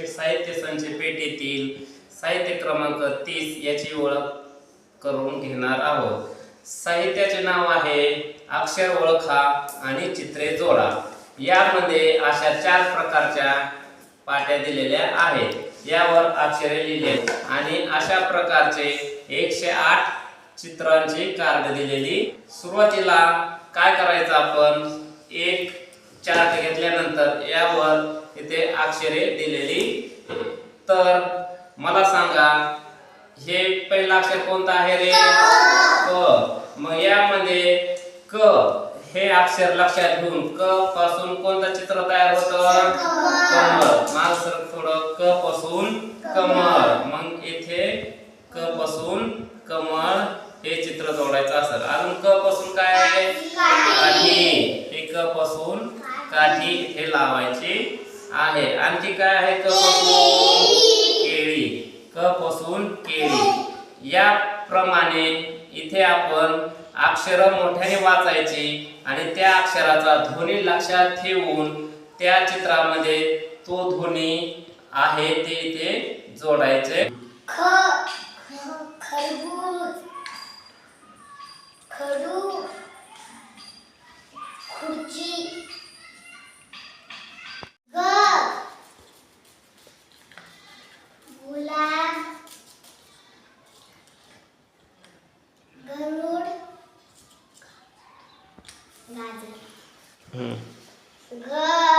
पुस्तके साहित्य संच पेटीतील साहित्य क्रमांक तीस याची ओळख करून घेणार आहोत. साहित्याचे नाव आहे अक्षर ओळखा आणि चित्रे जोडा. यामध्ये अशा चार प्रकारच्या पाट्या दिलेल्या आहेत. यावर अक्षरे लिहिले आणि अशा प्रकारचे एकशे आठ चित्रांची कार्ड दिलेली. सुरुवातीला काय करायचं आपण? एक चार्ट घेतल्यानंतर यावर इथे अक्षरे दिलेली तर मला सांगा हे पहिला अक्षर कोणता आहे रे? क. मग यामध्ये क हे अक्षर लक्षात घेऊन क पासून कोणतं चित्र तयार होतं? कमळ. माग थोडं क पासून कमळ. मग इथे क पासून कमळ हे चित्र जोडायचं असेल. अजून क पासून काय आहे काठी हे क पासून आणि हे लावायचे आहे. आणखी काय आहे क पासून केळी. क पासून केळी. याप्रमाणे इथे आपण अक्षर मोठ्याने वाचायची आणि त्या अक्षराचा ध्वनी लक्षात ठेवून त्या चित्रामध्ये तो ध्वनी आहे ते इथे जोडायचे. खरबूज. खरबूज 嗯，哥。